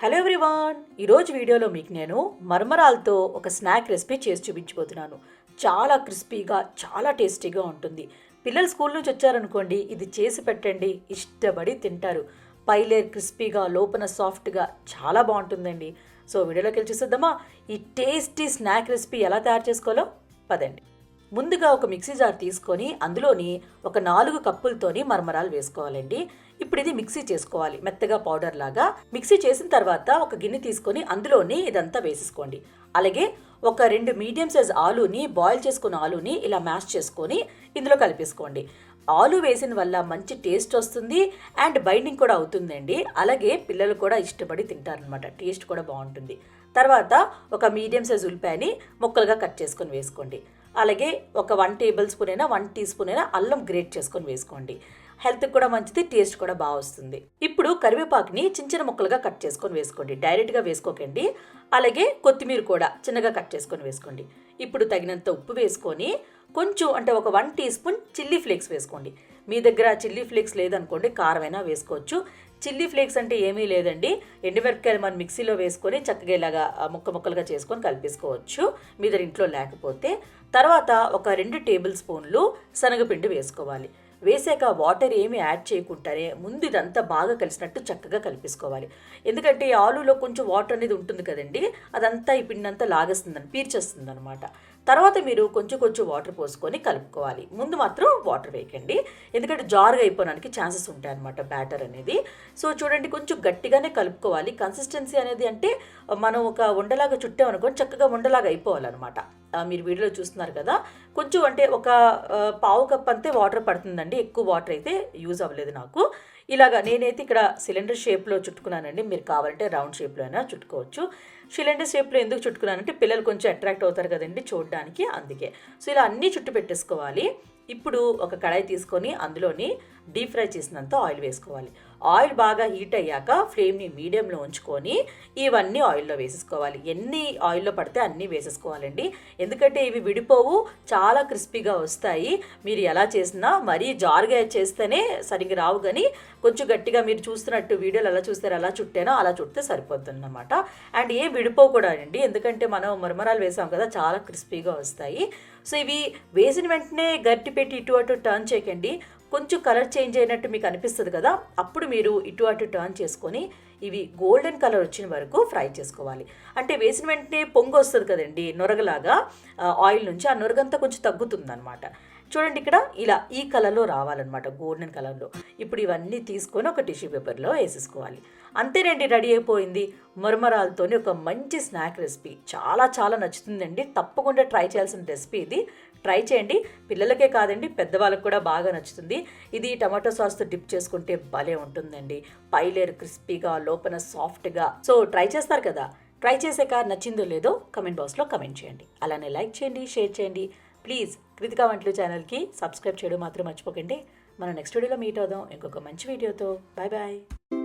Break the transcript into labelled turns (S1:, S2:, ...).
S1: Hello everyone ఈరోజు వీడియోలో మీకు నేను మర్మరాలతో ఒక స్నాక్ రెసిపీ చేసి చూపించబోతున్నాను. చాలా క్రిస్పీగా చాలా టేస్టీగా ఉంటుంది. పిల్లలు స్కూల్ నుంచి వచ్చారనుకోండి ఇది చేసి పెట్టండి ఇష్టపడి తింటారు. పైలేర్ క్రిస్పీగా లోపల సాఫ్ట్గా చాలా బాగుంటుందండి. సో వీడియోలోకి వెళ్ళి చూసేద్దామా? ఈ టేస్టీ స్నాక్ రెసిపీ ఎలా తయారు చేసుకోవాలో? పదండి. ముందుగా ఒక మిక్సీ జార్ తీసుకొని అందులోని ఒక నాలుగు కప్పులతోని మరమరాలు వేసుకోవాలండి. ఇప్పుడు ఇది మిక్సీ చేసుకోవాలి. మెత్తగా పౌడర్ లాగా. మిక్సీ చేసిన తర్వాత ఒక గిన్నె తీసుకొని అందులోని ఇదంతా వేసేసుకోండి. అలాగే ఒక రెండు మీడియం సైజ్ ఆలుని బాయిల్ చేసుకున్న ఆలుని ఇలా మ్యాష్ చేసుకొని ఇందులో కలిపేసుకోండి. ఆలు వేసిన వల్ల మంచి టేస్ట్ వస్తుంది అండ్ బైండింగ్ కూడా అవుతుందండి. అలాగే పిల్లలు కూడా ఇష్టపడి తింటారనమాట టేస్ట్ కూడా బాగుంటుంది. తర్వాత ఒక మీడియం సైజ్ ఉల్లిపాయని ముక్కలుగా కట్ చేసుకొని వేసుకోండి. అలాగే ఒక వన్ టేబుల్ స్పూన్ అయినా వన్ టీ స్పూన్ అయినా అల్లం గ్రేట్ చేసుకొని వేసుకోండి. హెల్త్కి కూడా మంచిది టేస్ట్ కూడా బాగా వస్తుంది. ఇప్పుడు కరివేపాకుని చిన్న చిన్న ముక్కలుగా కట్ చేసుకొని వేసుకోండి. డైరెక్ట్గా వేసుకోకండి. అలాగే కొత్తిమీర కూడా చిన్నగా కట్ చేసుకొని వేసుకోండి. ఇప్పుడు తగినంత ఉప్పు వేసుకొని కొంచెం అంటే ఒక one teaspoon chilli flakes వేసుకోండి. మీ దగ్గర చిల్లీ ఫ్లేక్స్ లేదనుకోండి కారమైనా వేసుకోవచ్చు. చిల్లీ ఫ్లేక్స్ అంటే ఏమీ లేదండి. ఎండుమిరపకాయలు మనం మిక్సీలో వేసుకొని చక్కగా ఇలాగా ముక్క ముక్కలుగా చేసుకొని కలిపేసుకోవచ్చు. మీ దగ్గర ఇంట్లో లేకపోతే. తర్వాత ఒక రెండు టేబుల్ స్పూన్లు శనగపిండి వేసుకోవాలి. వేసాక వాటర్ ఏమి యాడ్ చేయకుండానే ముందు ఇదంతా బాగా కలిసినట్టు చక్కగా కలిపేసుకోవాలి. ఎందుకంటే ఈ ఆలులో కొంచెం వాటర్ అనేది ఉంటుంది కదండి. అదంతా ఈ పిండి అంతా లాగేస్తుందని పీర్చేస్తుంది అనమాట తర్వాత మీరు కొంచెం కొంచెం వాటర్ పోసుకొని కలుపుకోవాలి. ముందు మాత్రం వాటర్ వేయకండి. ఎందుకంటే జారుగా అయిపోవడానికి ఛాన్సెస్ ఉంటాయి అనమాట బ్యాటర్ అనేది. సో చూడండి కొంచెం గట్టిగానే కలుపుకోవాలి. కన్సిస్టెన్సీ అనేది అంటే మనం ఒక ఉండలాగా చుట్టామనుకొని చక్కగా ఉండలాగా అయిపోవాలన్నమాట. మీరు వీడియోలో చూస్తున్నారు కదా కొంచెం అంటే ఒక పావు కప్ అంతే వాటర్ పడుతుందండి. ఎక్కువ వాటర్ అయితే యూజ్ అవ్వలేదు నాకు. ఇలాగా నేనైతే ఇక్కడ సిలిండర్ షేప్లో చుట్టుకున్నానండి. మీరు కావాలంటే రౌండ్ షేప్లో అయినా చుట్టుకోవచ్చు. సిలిండర్ షేప్లో ఎందుకు చుట్టుకున్నానంటే పిల్లలు కొంచెం అట్రాక్ట్ అవుతారు కదండి చూడడానికి అందుకే. సో ఇలా అన్నీ చుట్టు పెట్టేసుకోవాలి. ఇప్పుడు ఒక కడాయి తీసుకొని అందులోని డీప్ ఫ్రై చేసినంత ఆయిల్ వేసుకోవాలి. ఆయిల్ బాగా హీట్ అయ్యాక ఫ్లేమ్ని మీడియంలో ఉంచుకొని ఇవన్నీ ఆయిల్లో వేసేసుకోవాలి. ఎన్ని ఆయిల్లో పడితే అన్నీ వేసేసుకోవాలండి. ఎందుకంటే ఇవి విడిపోవు చాలా క్రిస్పీగా వస్తాయి. మీరు ఎలా చేసినా మరీ జారుగా చేస్తేనే సరిగ్గా రావు కానీ కొంచెం గట్టిగా మీరు చూస్తున్నట్టు వీడియోలు ఎలా చూస్తారు ఎలా చుట్టేనో అలా చుడితే సరిపోతుంది అనమాట అండ్ ఏం విడిపోకూడదండి ఎందుకంటే మనం మరమరాలు వేసాం కదా చాలా క్రిస్పీగా వస్తాయి. సో ఇవి వేసిన వెంటనే గట్టి పెట్టి ఇటు అటు టర్న్ చేయకండి. కొంచెం కలర్ చేంజ్ అయినట్టు మీకు అనిపిస్తుంది కదా అప్పుడు మీరు ఇటు అటు టర్న్ చేసుకొని ఇవి గోల్డెన్ కలర్ వచ్చిన వరకు ఫ్రై చేసుకోవాలి. అంటే వేసిన వెంటనే పొంగు వస్తుంది కదండి నొరగలాగా ఆయిల్ నుంచి ఆ నొరగంతా కొంచెం తగ్గుతుంది అనమాట చూడండి ఇక్కడ ఇలా ఈ కలర్లో రావాలన్నమాట గోల్డెన్ కలర్లో ఇప్పుడు ఇవన్నీ తీసుకొని ఒక టిష్యూ పేపర్లో వేసేసుకోవాలి. అంతేనండి రెడీ అయిపోయింది. మరమరాలతోని ఒక మంచి స్నాక్ రెసిపీ చాలా చాలా నచ్చుతుందండి. తప్పకుండా ట్రై చేయాల్సిన రెసిపీ ఇది. ట్రై చేయండి. పిల్లలకే కాదండి పెద్దవాళ్ళకి కూడా బాగా నచ్చుతుంది. ఇది టమాటో సాస్తో డిప్ చేసుకుంటే భలే ఉంటుందండి. పైలేరు క్రిస్పీగా లోపల సాఫ్ట్గా. సో ట్రై చేస్తారు కదా? ట్రై చేసాక నచ్చిందో లేదో కమెంట్ బాక్స్లో కమెంట్ చేయండి. అలానే లైక్ చేయండి షేర్ చేయండి. ప్లీజ్ కృతికా వంటలు ఛానల్కి సబ్స్క్రైబ్ చేయడం మాత్రం మర్చిపోకండి. మనం నెక్స్ట్ వీడియోలో మీట్ అవుదాం. ఇంకొక మంచి వీడియోతో. Bye bye.